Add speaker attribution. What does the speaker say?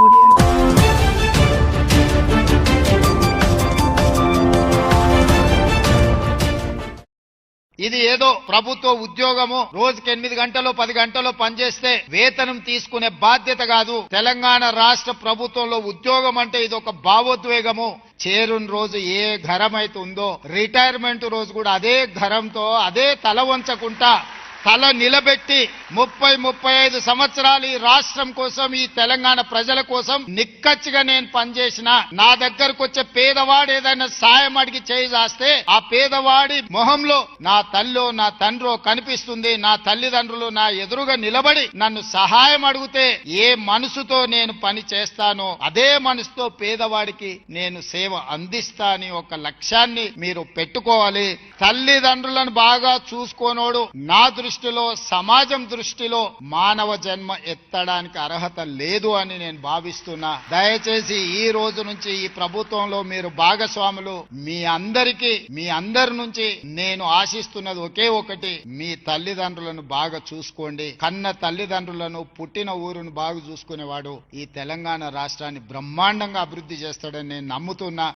Speaker 1: ఇది ఏదో ప్రభుత్వ ఉద్యోగము. రోజుకి ఎనిమిది గంటలు పది గంటలు పనిచేస్తే వేతనం తీసుకునే బాధ్యత కాదు. తెలంగాణ రాష్ట్ర ప్రభుత్వంలో ఉద్యోగం అంటే ఇది ఒక భావోద్వేగము. చేరుని రోజు ఏ ఘరం అయితే ఉందో రిటైర్మెంట్ రోజు కూడా అదే ఘరంతో అదే తల వంచకుండా తల నిలబెట్టి ముప్పై ముప్పై ఐదు సంవత్సరాలు ఈ రాష్ట్రం కోసం ఈ తెలంగాణ ప్రజల కోసం నిక్కచ్చిగా నేను పనిచేసిన. నా దగ్గరకు వచ్చే పేదవాడు ఏదైనా సాయం అడిగి చేస్తే ఆ పేదవాడి మొహంలో నా తల్లో నా తండ్రో కనిపిస్తుంది. నా తల్లిదండ్రులు నా ఎదురుగా నిలబడి నన్ను సహాయం అడిగితే ఏ మనసుతో నేను పని చేస్తానో అదే మనసుతో పేదవాడికి నేను సేవ అందిస్తా అని ఒక లక్ష్యాన్ని మీరు పెట్టుకోవాలి. తల్లిదండ్రులను బాగా చూసుకోనోడు నా దృష్టిలో సమాజం దృష్టిలో మానవ జన్మ ఎత్తడానికి అర్హత లేదు అని నేను భావిస్తున్నా. దయచేసి ఈ రోజు నుంచి ఈ ప్రభుత్వంలో మీరు భాగస్వాములు మీ అందరికీ మీ అందరి నుంచి నేను ఆశిస్తున్నది ఒకే ఒకటి మీ తల్లిదండ్రులను బాగా చూసుకోండి. కన్న తల్లిదండ్రులను పుట్టిన ఊరును బాగా చూసుకునేవాడు ఈ తెలంగాణ రాష్ట్రాన్ని బ్రహ్మాండంగా అభివృద్ధి చేస్తాడని నేను నమ్ముతున్నా.